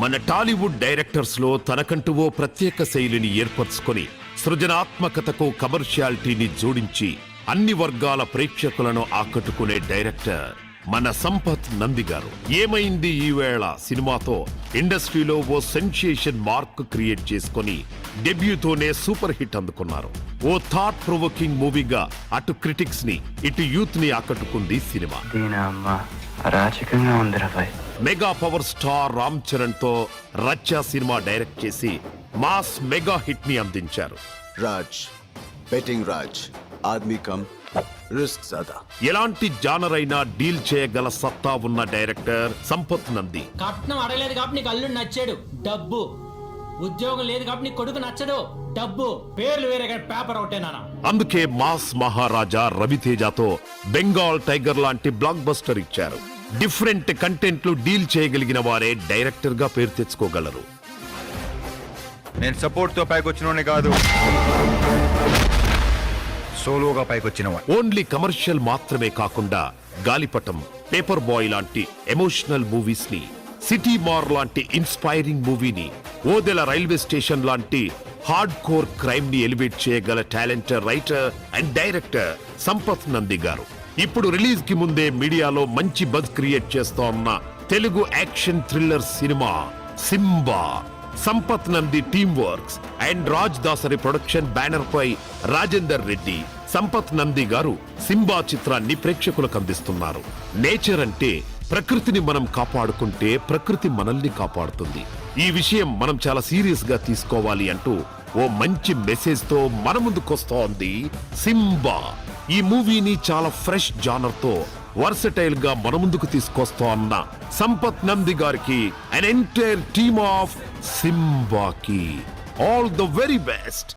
మన టాలీవుడ్ డైరెక్టర్స్లో తనకంటూ ఓ ప్రత్యేక శైలిని ఏర్పరచుకొని సృజనాత్మకతకు కమర్షియాలిటీని జోడించి అన్ని వర్గాల ప్రేక్షకులను ఆకట్టుకునే డైరెక్టర్ మన సంపత్ నంది గారు. ఏమైంది ఈవేళ సినిమాతో? ఇండస్ట్రీలో ఓ సెన్సేషన్ మార్క్ క్రియేట్ చేసుకొని డెబ్యూతోనే సూపర్ హిట్ అందుకున్నారు. ఓ థాట్ ప్రొవోకింగ్ మూవీగా అటు క్రిటిక్స్ని ఇటు యూత్ని ఆకట్టుకుంది సినిమా. దీని ఉంది మెగా పవర్ స్టార్ రామ్ చరణ్తో రచ్చ సినిమా డైరెక్ట్ చేసి మాస్ మెగా హిట్ని అందించారు. రాజ్ బెట్టింగ్ రాజ్ ఆద్మీ కమ్ రిస్క్ జాదా ఎలాంటి జానర్ అయినా డీల్ చేయగల సత్తా ఉన్న డైరెక్టర్ సంపత్ నంది. కట్నం అడగలేదు కాబట్టి నీకు అల్లుడు నచ్చాడు. డబ్బు. ఉద్యోగం లేదు కాబట్టి నీకు కొడుకు నచ్చడు డబ్బు. పేర్లు వేరే కానీ పేపర్ ఒకటే నాన్న. అందుకే మాస్ మహారాజా రవితేజతో బెంగాల్ టైగర్ లాంటి బ్లాక్ బస్టర్ ఇచ్చారు. డిఫరెంట్ కంటెంట్లు డీల్ చేయగలిగిన వారే డైరెక్టర్గా పేరు తెచ్చుకోగలరు. నేను సపోర్ట్తో పైకి వచ్చినోనే కాదు. సోలోగా పైకి వచ్చిన ఓన్లీ కమర్షియల్ మాత్రమే కాకుండా గాలిపటం పేపర్ బాయ్ లాంటి ఎమోషనల్ మూవీస్ని సిటీ మార్ లాంటి ఇన్స్పైరింగ్ మూవీని ఓదెల రైల్వే స్టేషన్ లాంటి హార్డ్ కోర్ క్రైమ్ని ఎలివేట్ చేయగల talented writer and director Sampath Nandi garu. ఇప్పుడు రిలీజ్కి ముందే మీడియాలో మంచి బజ్ క్రియేట్ చేస్తోన్న Telugu action thriller cinema Simba. Sampath Nandi team works and Raj Dasari production banner పై రాజేందర్ రెడ్డి సంపత్ నంది గారు సింబా చిత్రాన్ని ప్రేక్షకులకు అందిస్తున్నారు. నేచర్ అంటే ప్రకృతిని మనం కాపాడుకుంటే ప్రకృతి మనల్ని కాపాడుతుంది. ఈ విషయం మనం చాలా సీరియస్గా తీసుకోవాలి అంటూ ఓ మంచి మెసేజ్తో మన ముందుకొస్తోంది సింబా. ఈ మూవీని చాలా ఫ్రెష్ జానర్తో వర్సటైల్గా మన ముందుకు తీసుకొస్తోన్న సంపత్ నంది గారికి అన్ ఎంటైర్ టీమ్ ఆఫ్ సింబాకి ఆల్ ద వెరీ బెస్ట్